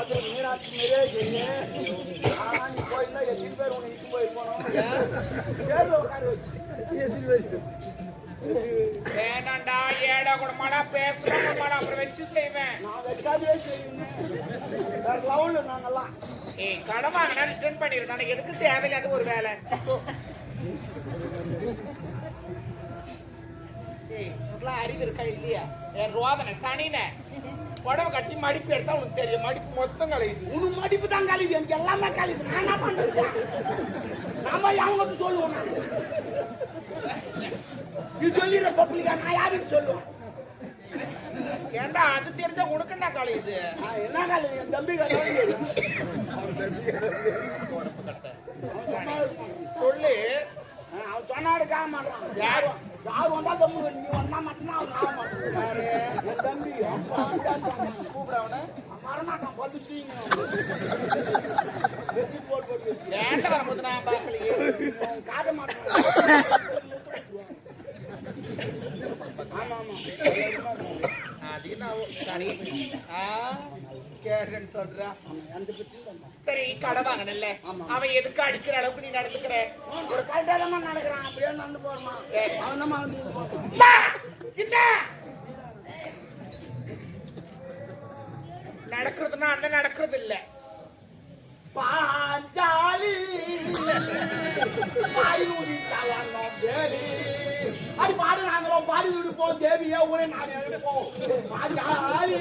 அது மீனாட்சி இல்லை. ஆனா நீ போயிருந்தா எத்தனை பேர் உன்னை இட்டு போயிருப்பானோ? சேர்ல உட்கார வச்சு. வேணாண்டா ஏடா கூடமாடா பேசுறோம் அப்புறம் வச்சு செய்வேன் நான் வைக்காதே செய்யணும். வேற நாங்கெல்லாம். ஏய் கடன் வாங்கினா ரிட்டர்ன் பண்ணிருக்கான எதுக்கு தேவையில்லாத ஒரு வேலை ஏய் உனக்குலாம் அறிவு இருக்கா இல்லையா? என் ரோதனை சனின. புடவை கட்டி மடிப்பு எடுத்தா உனக்கு தெரியும். மடிப்பு மொத்தம் கலையுது உனக்கு மடிப்பு தான் கழிவு எனக்கு எல்லாமே கழிவு நான் என்ன பண்றது? நாம அவங்க சொல்லுவோம். நீ சொல்லிடுற பப்ளிக்கா நான் யாருக்கு சொல்லுவேன்? ஏன்டா அது தெரிஞ்சா உனக்கு என்ன கலையுது நான் என்ன கழிவு என் தம்பி கழிவு சொல்லு. அவன் சொன்னாடு காக மாட்டான் யார்? யார் வந்தா தம்பி நீ வந்தா மட்டும்தான் என் தம்பி. அப்பா வந்தா சொன்னான். கூப்பிட அவனை. அவன் வரமாட்டான் பத்து தீங்க வச்சு போட்டு போட்டு வச்சு. ஏன்டா வரும்போது நான் பார்க்கலையே? அவன் காட்ட மாட்டான் ஆமா ஆமா. அது சரி ஆ? கேட்டேன்னு சொல்றா. சரி கடை வாங்கினல்ல அவன் எதுக்கு அடிக்கிற அளவுக்கு நீ நடந்துக்கிற? ஒரு கரெக்டாக நடக்கிறான். அப்படியே நடந்து போறமா. அவன் தான் நடக்கிறதுனா அந்த நடக்கிறது இல்ல. பாஞ்சாலி. பாயூரி தவனோ தேவி அடி பாரு நாங்களும் பாடி வீடு போ தேவியே உரை நான் எடுப்போம் பாஞ்சாலி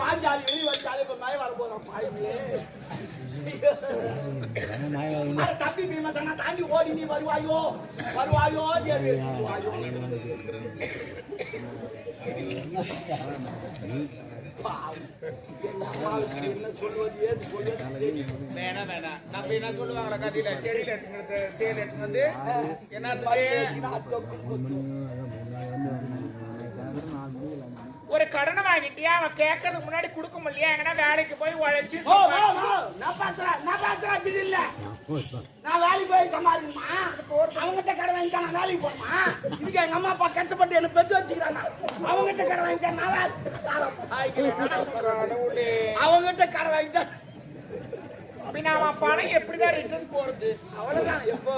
பாஞ்சாலி வெளி வச்சாலே இப்ப மழை வர போறோம் பாயிலே தப்பி தம்பி பீமசனா தாண்டி ஓடி நீ வருவாயோ வருவாயோ தேவி வருவாயோ என்ன சொல்வது ஏது வேணாம் வேணாம் நம்ம என்ன சொல்லுவாங்க கதையில? செடியில தேல் எடுத்துட்டு வந்து ஒரு கடனை வாங்கிட்டியா அவன் கேட்கறதுக்கு முன்னாடி கொடுக்க முடியலையா எங்கன்னா வேலைக்கு போய் உழைச்சு நான் பேசுறேன், நான் பேசுறேன், திடீர்னு. நான் வேலைக்கு போய் சம்பாதிக்கணுமா? அவங்கிட்ட கடன் வாங்கிட்டா நான் வேலைக்கு போகணுமா? இதுக்கு எங்க அம்மா அப்பா கஷ்டப்பட்டு என்னை பெத்து வச்சுக்கிறாங்க. அவங்கிட்ட கடன் வாங்கிட்டா நான். அவங்கிட்ட கடன் வாங்கிட்டா பின்ன அவன் பணம் எப்படிதான் ரிட்டர்ன் போறது அவ்வளவுதான் எப்போ.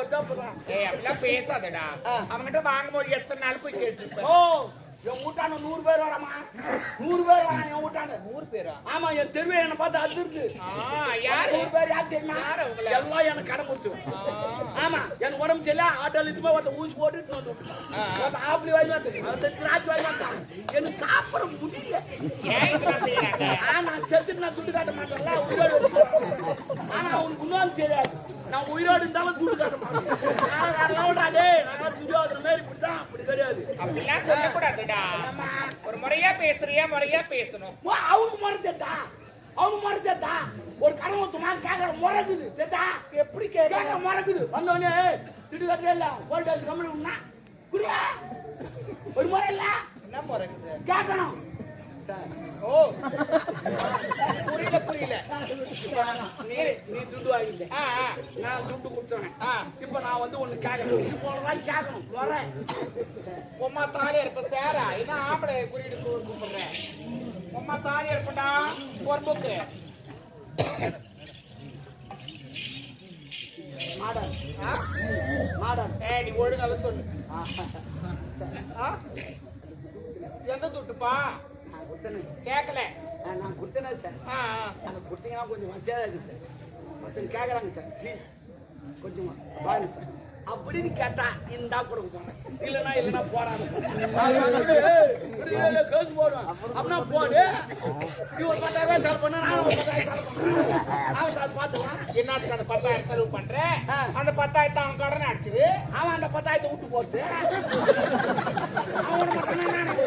ஏய் அப்படிலாம் பேசாதடா அவன்கிட்ட வாங்கும்போது எத்தனை நாள் போய் கேட்டுருப்பேன் ஓ என் வீட்டாண்ட நூறு பேர் வராமா? நூறு பேர் வரான் என் நூறு பேரா? ஆமா என் தெருவே என்னை பார்த்து யாரு? நூறு பேர் யார் தெரியுமா? எல்லாம் எனக்கு கொடுத்து. ஆமா எனக்கு உடம்பு சரியில்லை. ஆட்டோல இதுமே ஒருத்த ஊசி போட்டு வந்து. ஒருத்த ஆப்பிள் வாங்கி வந்தான். ஒருத்த திராட்சை வாங்கி வந்தான். எனக்கு சாப்பிட முடியல. நான் செத்துட்டு நான் துண்டு காட்ட மாட்டேன்ல உயிரோடு வச்சுக்கிறேன் ஆனா அவனுக்கு இன்னொன்று தெரியாது. நான் உயிரோடு இருந்தாலும் துண்டு காட்ட மாட்டேன். நான் வேற நான் துரியோதன மாதிரி இப்படிதான் அப்படி கிடையாது. அப்படிலாம் சொல்லக்கூடாதுடா. ஒரு முறையா பேசுறியா? முறையா பேசணும். அவனுக்கு முறை தேத்தா அவனுக்கு முறை தேத்தா ஒரு கடன் ஊத்துமா கேட்கற முறைக்குது தேத்தா எப்படி கேட்கற முறைக்குது வந்தவனே திட்டு கட்டவே இல்ல வோல்டேஜ் கம்மி உண்ணா? குடியா? ஒரு முறை இல்ல? என்ன முறைக்குது கேட்கணும் ஓ புரியல புரியல நீ நீ துண்டு வாங்கிட்ட ஆ ஆ நான் துண்டு கொடுத்தேன் ஆ இப்ப நான் வந்து ஒண்ணு கேட்கணும் இது கேட்கணும் வரேன் உமா தாலி இருப்ப சேரா என்ன ஆம்பளை குறியீடு கூப்பிடுறேன் உமா தாலி இருப்படா ஒரு புக்கு மாடல் ஆ? மாடல் ஏய் நீ ஒழுங்காக சொல்லு ஆ? எந்த துட்டுப்பா நான் கொடுத்தேன் கேட்கல நான் கொடுத்தேனே சார். அந்த கொடுத்தீங்கன்னா கொஞ்சம் வசதியாக இருக்கு சார். ஒருத்தங்க கேட்குறாங்க சார் ப்ளீஸ் கொஞ்சம் பாருங்க சார். அப்படின்னு கேட்டா இந்தா கொடுக்க போனேன் இல்லைன்னா இல்லைன்னா போறாங்க கேஸ் அப்படின்னா போடு. நீ ஒரு பத்தாயிரம் செலவு பண்ண நான் ஒரு பத்தாயிரம் செலவு பார்த்துக்கலாம் என்னத்துக்கு அந்த பத்தாயிரம் செலவு பண்ற? ஆ. அந்த பத்தாயிரத்தை அவன் கடன் அடிச்சது. அவன் அந்த பத்தாயிரத்தை விட்டு போட்டு. அவன் மட்டும்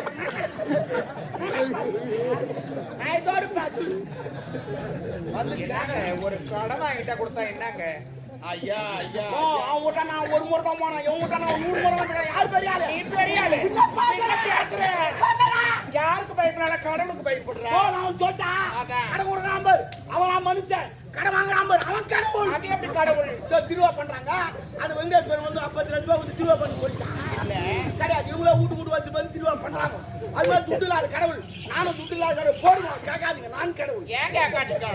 ஒரு கடன் வாங்கிட்டா கொடுத்தா என்னங்க ஐயா ஐயா விட்டா நான் ஒரு முறை தான் போனேன் நான் நூறு முறை வந்துக்கிறேன் யார் பெரிய ஆளு நீ பெரிய ஆளு என்ன பேசுற? பேசுற யாருக்கு பயப்படாத கடவுளுக்கு பயப்படுற ஓ நான் சொல்லிட்டேன் அதான். கடை கொடுக்குறான் பாரு அவன் மனுஷன் கடை வாங்குறான் பாரு. அவன் கடவுள். அது எப்படி கடவுள்? இதோ திருவா பண்றாங்க. அது வெங்கடேஸ்வரன் வந்து அப்பத்தி ரெண்டு ரூபா கொடுத்து திருவா பண்ணி போயிட்டான் இல்ல அது மாதிரி துட்டு இல்லாத கடவுள். நானும் துட்டு இல்லாத கடவுள். போடுங்க கேட்காதீங்க. நான் கடவுள். ஏன் கேட்காதீங்க?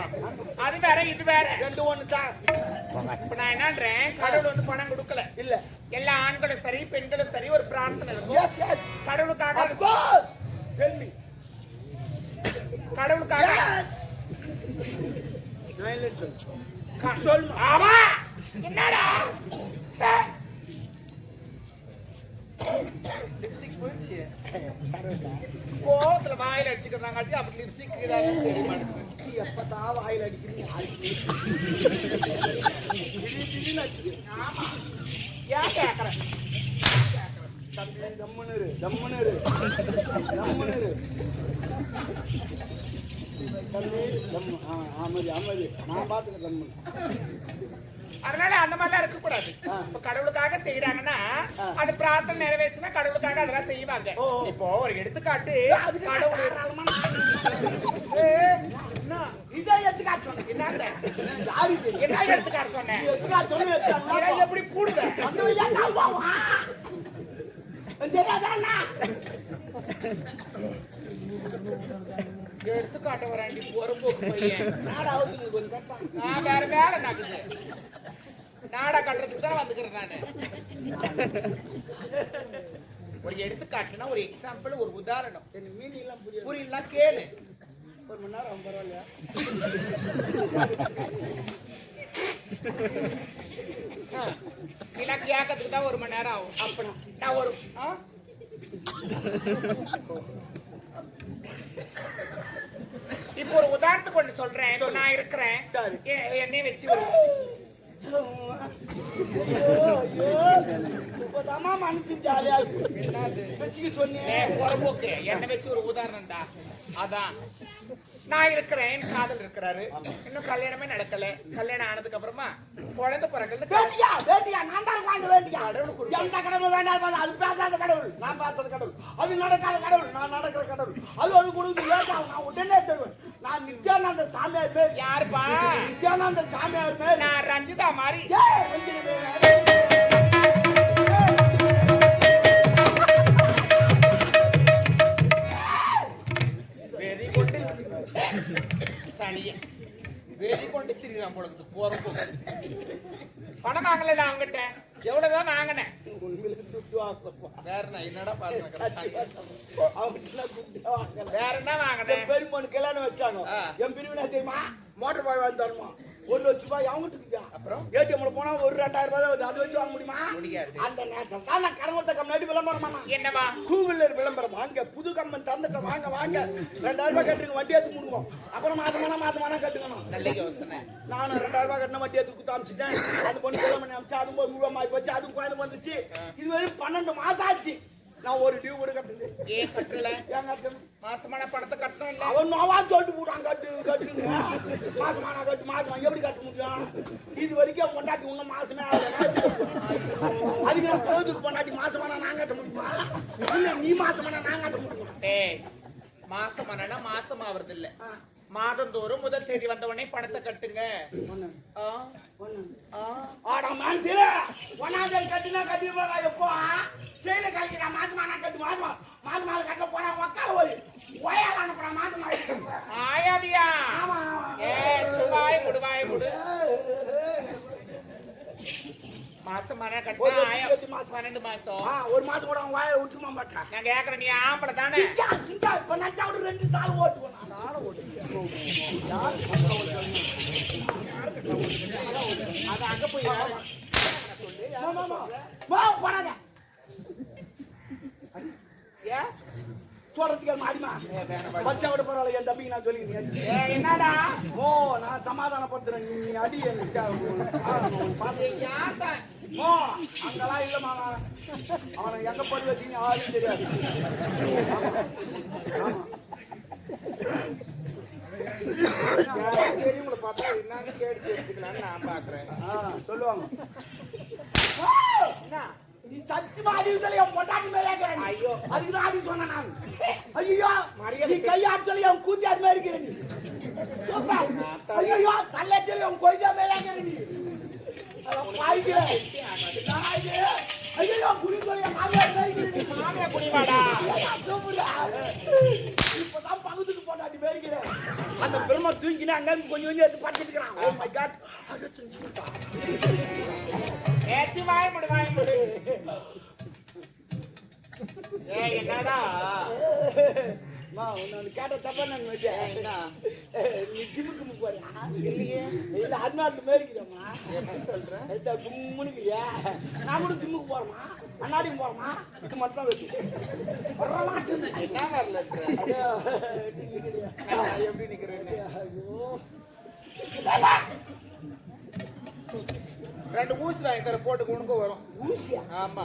அது வேற இது வேற. ரெண்டு ஒண்ணு தான். இப்ப நான் என்னன்றேன் கடவுள் வந்து பணம் கொடுக்கல. இல்ல. எல்லா ஆண்களும் சரி பெண்களும் சரி ஒரு பிரார்த்தனை இருக்கும். கடவுளுக்காக கடவுளுக்காக நான் ஆமா என்னடா லிப்ஸ்டிக் போயிடுச்சு. கோவத்துல வாயில அடிச்சுக்கிறாங்க அப்படி லிப்ஸ்டிக் தெரிய மாட்டேங்குது எப்பதான் வாயில் அடிக்கிறீங்க யாருக்கு? ஆமா. ஏன் கேக்குறேன் தம்பி, இரு. ஜம்முன்னு இரு. தம்பி. ஆ. நான் பாத்துக்கிறேன் ஜம்முன்னு. அதனால அந்த மாதிரிலாம் இருக்க கூடாது. இப்ப கடவுளுக்காக செய்யறாங்கன்னா ஆ. அந்த பிரார்த்தனை நிறைவேச்சுன்னா கடவுளுக்காக அதெல்லாம் செய்வாங்க. இப்போ ஒரு எடுத்துக்காட்டு நான் கடவுள் இதை எடுத்துக்காட்டு சொன்னேன். யாரு? என்ன எடுத்துக்காட்டு சொன்னேன். எப்படி பூடுவேன் என்ன? எடுத்துக்காட்ட வராண்டி பொறுப்போக்கு பையன் நாடா அவுத்துங்க கொஞ்சம் கட்டான். நான் வேற வேலை நடக்குது நாடா கட்டுறதுக்கு தான் வந்துக்கிறேன் நானு ஒரு எடுத்துக்காட்டுனா ஒரு எக்ஸாம்பிள் ஒரு உதாரணம் எனக்கு மீனிங் எல்லாம் புரியாது. புரியலாம் கேளு ஒரு மணி நேரம் ஆகும், பரவாயில்லையா? இதெல்லாம் கேட்கறதுக்கு தான் ஒரு மணி நேரம் ஆகும் அப்பனா. நான் ஒரு ஆ? இப்போ ஒரு உதாரணத்துக்கு ஒண்ணு சொல்றேன். நான் இருக்கிறேன். என்னைய வச்சு மனசு ஜாலியா சொன்னேன். என்னை வச்சு ஒரு உதாரணம் தான் அதான். நான் இருக்கிறேன் என் காதல் இருக்கிறாரு. இன்னும் கல்யாணமே நடக்கல. கல்யாணம் ஆனதுக்கு அப்புறமா குழந்தை பிறகு வேண்டியா, வேண்டியா, நான் தான் வாங்க வேண்டியா. எந்த கடவுளும் வேண்டாம் அது பேசாத கடவுள், நான் பேசாத கடவுள். அது நடக்காத கடவுள், நான் நடக்கிற கடவுள். அது ஒரு கொடுக்குது, லேட்டாகும், நான் உடனே தருவேன். நான் நித்யானந்த சாமியார் பேர். யாருப்பா? நித்யானந்த சாமியார் பேர். நான் ரஞ்சிதா மாதிரி. வெறி கொண்டு திரிகிறான் பொழுது போறப்போ. பணம் வாங்கல நான் அவங்ககிட்ட எவ்வளவுதான் வாங்கினேன். வேற என்னடா பாருங்க. வேற என்ன என் வாங்கினேன் பெரியம்மனுக்கு கல்யாணம் வச்சாங்க. என் பிரிவினா தெரியுமா? மோட்டர் பாய் வாங்கி தரணுமா ஒரு லட்ச ரூபாய் அவங்ககிட்ட அப்புறம்? ஏடிஎம்ல போனா ஒரு ரெண்டாயிரம் ரூபாய் வருது. அதை வச்சு வாங்க முடியுமா? முடியாது. அந்த நேரத்தில் நான் கடவுத்த விளம்பரம் என்னவா? டூ வீலர் விளம்பரம். வாங்க புது கம்பன் தந்துட்ட வாங்க வாங்க. ரெண்டாயிரம் ரூபாய் கட்டுங்க வண்டி எடுத்து முடுவோம். அப்புறம் மாதமானா மாதமானா கட்டுக்கணும் நல்ல யோசனை. நானும் ரெண்டாயிரம் ரூபாய் கட்டின வண்டி எடுத்து குத்து அமிச்சிட்டேன் அது பொண்ணு கிளம்ப அமிச்சு அதுவும் போய் முழுவா மாறி போச்சு அதுவும் கோயில் வந்துச்சு. இது வரையும் பன்னெண்டு மாசம் ஆச்சு. நான் ஒரு டியூ கூட ஏன் கட்டல? ஏன் மாசமான பணத்தை கட்டணும் இல்ல? அவன் நோவா சொல்லிட்டு போடுறான் கட்டு கட்டுங்க மாசமா நான் கட்டு மாசமா எப்படி கட்ட முடியும்? இது வரைக்கும் அவன் கொண்டாட்டி இன்னும் மாசமே ஆகல. அதுக்கு நான் போதுக்கு பொண்டாட்டி மாசமானா நான் கட்ட முடியுமா? இல்ல நீ மாசமானா நான் கட்ட முடியுமா? டேய் மாசம் ஆனா மாசம் ஆவறது இல்ல மாதந்தோறும் முதல் தேதி வந்த உடனே பணத்தை கட்டுங்க. ஒன்னாந்தேதி கட்டினா கட்டி எப்போ? செயல கழிக்கிறா மாசமானா கட்டு மாசமா. மாசமா கட்ட போனா உக்கார போய் ஒயால அனுப்புறா மாசமா. ஆயாடியா ஆமா. ஏ சுவாய் முடு வாய் முடு. மாசம் ஆனா ஒரு கட்டினா ஆயா மாசம். பன்னெண்டு மாசம். ஒரு மாசம் கூட வாயை விட்டுமா மாட்டான் நான் கேக்குறேன் நீ ஆம்பளை தானே? இப்ப விட்டு ரெண்டு சால் ஓட்டுவோம் சொல்றதுக்கு மாடிமா ஏ, வேணாம், வேணாம். பச்சை விட பரவாயில்ல என் தம்பிக்கு நான் சொல்லி என்னடா ஓ நான் சமாதானப்படுத்துறேன் நீ நீ அடி ஓ அங்கெல்லாம் இல்லம்மா நான் அவனை எங்க போட்டு வச்சுக்கின்னு யாரும் தெரியாது பெரியவங்களை பார்த்தா என்னன்னு கேட்டு தெரிஞ்சுக்கலாம்னு நான் பாக்குறேன் ஆ, சொல்லுவாங்க என்ன? நீ சத்தியமா அடி சொல்லி என் பொட்டாட்டி மேலே இருக்கிறேன் ஐயோ. அதுக்கு தான் அடி சொன்னேன் நான் ஐயோ நீ கையாட் சொல்லி என். ஐயோ தள்ளே சொல்லி என் கொய்தா ஓரமா தூங்கினா அங்க கொஞ்சம் கொஞ்சம் எடுத்து பார்த்துட்டு இருக்கிறான். Oh ஓ மை காட் அது செஞ்சுட்டா. ஏச்சி வாய் முடி வாய் முடி ஏய் என்னடா அம்மா, உன்னை ஒண்ணு கேட்ட தப்பா நான் வச்சேன். நீ ஜிம்முக்கு போறியா? இல்லையே இல்ல, அண்ணாட்டு போயிருக்கிறேம்மா. எப்படி இந்த கும்முனுக்கிறியா? நான் கூட ஜிம்முக்கு போறேம்மா. அண்ணாடியும் போறேம்மா. இது மட்டும் வச்சு. என்ன வரல? எப்படி. ரெண்டு ஊசி வாங்கி தர போட்டு உனக்கு வரும் ஊசியா? ஆமா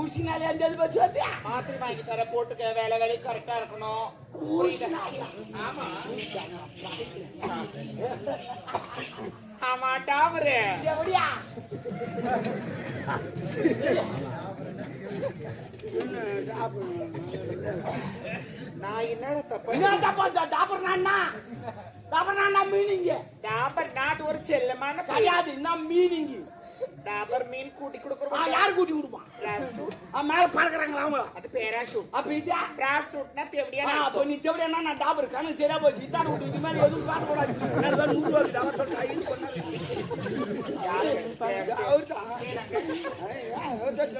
ஊசினாலே அந்த இது வச்சு வந்தியா? மாத்திரை வாங்கி தர போட்டுக்க வேலை வேலை கரெக்டா இருக்கணும்? ஆமா ஆமா டாமரு எப்படியா? நான் தப்பா என்ன தப்பா டாபர் நான்னா? டாபர் நான்னா meaning? டாபர் நாட்டு ஒரு செல்லமான கிடையாது, என்ன meaning? டாபர் மீன் கூட்டி கொடுக்குறோம் யாரு கூட்டி விடுப்பான்? ஆ, மேல பறக்குறாங்களா அவங்கள? அது பேராஷூட் அப்ப இதா? பேராஷூட்னா ஆ, தேவடியான அப்ப நீ தேவடியானா நான் டாபர் கணக்கு சரியா போச்சு. இத்தான விட்டு இதுக்கு மேல எதுவும் காட்டக்கூடாது. எனக்கு தான் நூறு ரூபா இருக்குது. அவர் சொல்லிட்டா, இது பண்ணாது. அவர்தான். ஐயா, அவர்தான்.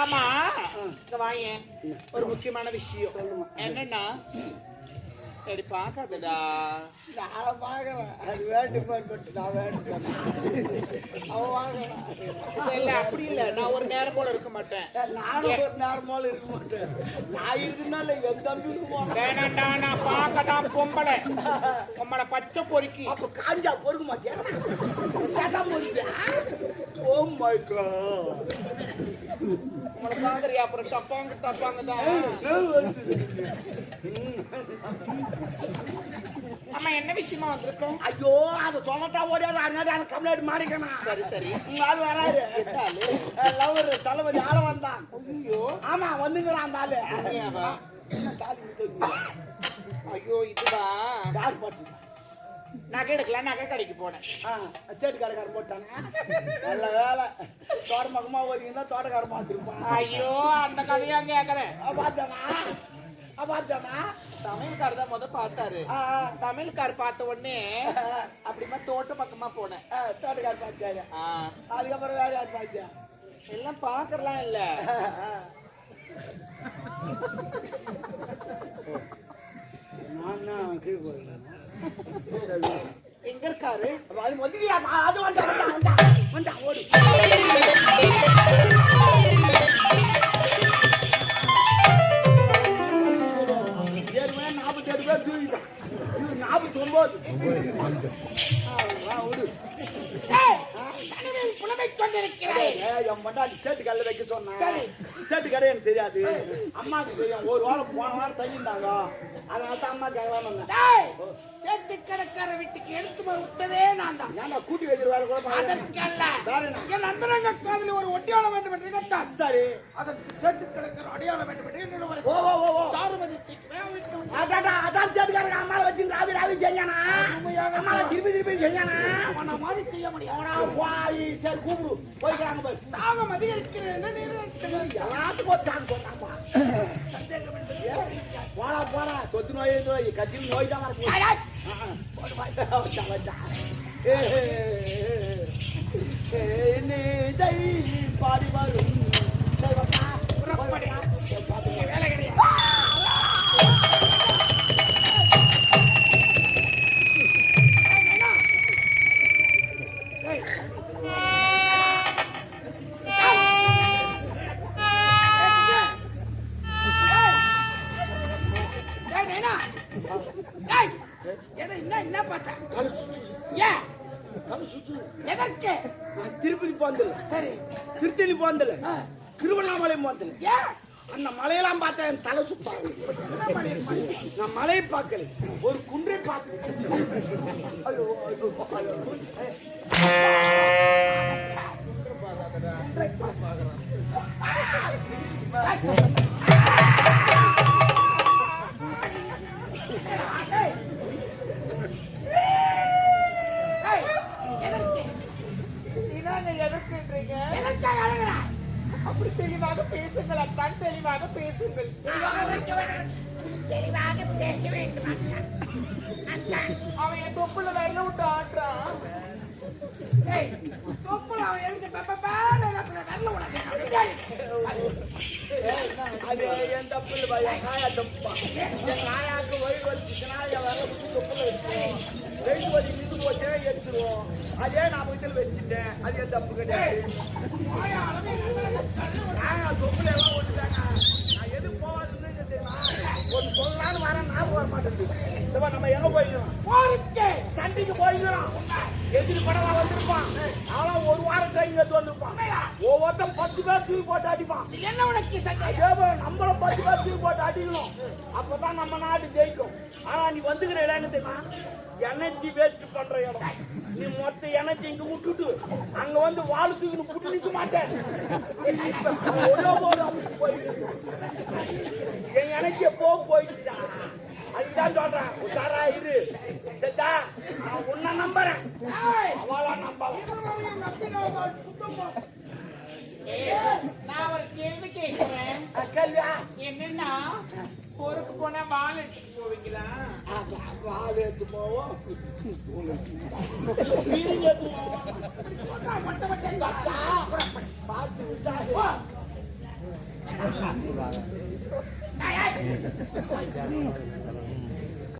ஆமா வாயேன் ஒரு முக்கியமான விஷயம். என்னன்னா சரி பாக்காதடா நான் பார்க்கறேன். அது வேட்டு போட்டு நான் வேட்டு. அவன் வாங்குறான். இல்ல அப்படி இல்ல. நான் ஒரு நேரம் போல இருக்க மாட்டேன். நானும் ஒரு நேரமால இருக்க மாட்டேன். நான் இருக்குனால என் தம்பி இருக்குமா வேணாண்டா நான் பார்க்கதான் பொம்பளை. பொம்பளை பச்சை பொறுக்கி. அப்ப காஞ்சா பொறுக்க மாட்டியா பச்சாதான் பொறுப்பியா ஓ மை காட் உங்களை பாக்குறியா அப்புறம் தப்பாங்க தான். ஆமா என்ன விஷயமா வந்திருக்கோம்? ஐயோ அதை சொல்லத்தான் ஓடியாது அதனால எனக்கு கம்ப்ளைண்ட் மாறிக்கணும் சரி சரி. உங்க ஆள் வராரு? லவர் தளபதி ஆள வந்தான். ஐயோ. ஆமா வந்துங்கிறான் அந்த ஆளு. ஐயோ இதுவா? யார் பாட்டு நகை எடுக்கலாம் நகை கடைக்கு போனேன். ஆ, சேட்டு கடைக்காரன் போட்டானே? நல்ல வேலை. தோட்ட பக்கமா ஓதிங்கன்னா தோட்டக்காரன் பார்த்துருப்பான் ஐயோ அந்த கதையா கேக்குறேன் பார்த்தானா பார்த்தானா சமையல்கார் தான் முத பார்த்தாரு. சமையல்கார் பார்த்த உடனே அப்படிமா தோட்ட பக்கமா போனேன். ஆ, தோட்டக்காரன் பார்த்தாரு. அதுக்கப்புறம் வேற யார் பார்த்தா? எல்லாம் பாக்குறலாம் இல்ல. நான் தான் கீழ் போயிருந்தேன் எங்க இருக்காரு? அது வந்து அது வந்தா வந்தா வந்தா. வந்தா ஓடு. எனக்கு தெரியாது. அம்மாவுக்கு தெரியும். ஒரு வாரம் போன வாரம் தங்கியிருந்தாங்க. அதனால தான் அம்மா கேட்கலாம்னு வந்தேன். சேட்டு கடைக்கார வீட்டுக்கு எடுத்து விட்டதே நான் தான். ஏன்டா கூட்டி வைக்கிற வேலை கூட. அதற்கல்ல? என் அந்தரங்க காதலில் ஒரு ஒட்டியாளம் வேண்டும் என்று நினைத்தான். சரி. அதற்கு சேட்டு கடைக்கார அடையாளம் வேண்டும் என்று என்னோட ஒரு ஓ ஓ ஓ ஓ. சாருமதி அதான் சேட்டுக்காரங்க அம்மாவை வச்சு ராவி ராவி செஞ்சானா திருப்பி திருப்பி அவனை மாதிரி செய்ய முடியும் சரி கூப்பிடு போய்க்கிறாங்க பாரு தாகம் அதிகரிக்கிறது எல்லாத்துக்கும் ஒரு நோய் நோய் நோய் தான் பாடி வரும் அந்த மலையெல்லாம் பார்த்தா என் தலை சுத்தாங்க நான் மலையை பார்க்கல ஒரு குன்றை பார்க்கல ஐயோ ஐயோ அப்படி தெளிவாக பேசுங்கள் அத்தான் தெளிவாக பேசுங்கள் தெளிவாக பேச வேண்டும். அவன் என் தொப்புல வரல விட்டு ஆடுறான் ஏய், தொப்புல அவன் உனக்கு? என் காயா. என் காயாக்கு. போச்சுன்னா எடுத்துருவோம். அதே நான் வீட்டில் வச்சுட்டேன் அது என் தப்பு கிடையாது தொப்புல எல்லாம் ஒட்டுதாங்க. நான் எது போகாதுன்னு தெரியுமா? வரேன், ஞாபகம் வர மாட்டேங்குது. இந்த பாரு, நம்ம எங்க போருக்கு. சண்டைக்கு போய்க்கிறோம் எதிரி படவா வந்திருப்பான் அவன் ஒரு வாரம் கைங்க வந்திருப்பான் ஒவ்வொருத்தன் பத்து பேர் தூக்கி போட்டு அடிப்பான் என்ன உனக்கு சந்தேகம்? அதே போல நம்மளும் பத்து பேர் தூக்கி போட்டு அடிக்கணும் அப்பதான் நம்ம நாடு ஜெயிக்கும் ஆனா நீ வந்துக்கிற இடம் என்ன தெரியுமா? எனர்ஜி வேஸ்ட் பண்ற இடம். நீ மொத்த எனர்ஜி இங்க விட்டுட்டு அங்க வந்து வாழு தூக்கின்னு புட்டு நிக்க மாட்டேன். ஒரே போது அப்படி போயிட்டு என் எனர்ஜி போ போயிடுச்சுடா. அதுக்குதான் சொல்றேன் உஷாரா இரு. சரிதா? நான் உன்னை நம்புறேன். அவளா நம்பலாம். நான் ஒரு கேள்வி கேட்கிறேன் என்னன்னா போருக்கு போனா வால் எடுத்துட்டு போவீங்களா வாழை எடுத்து போவோம் பார்த்தா.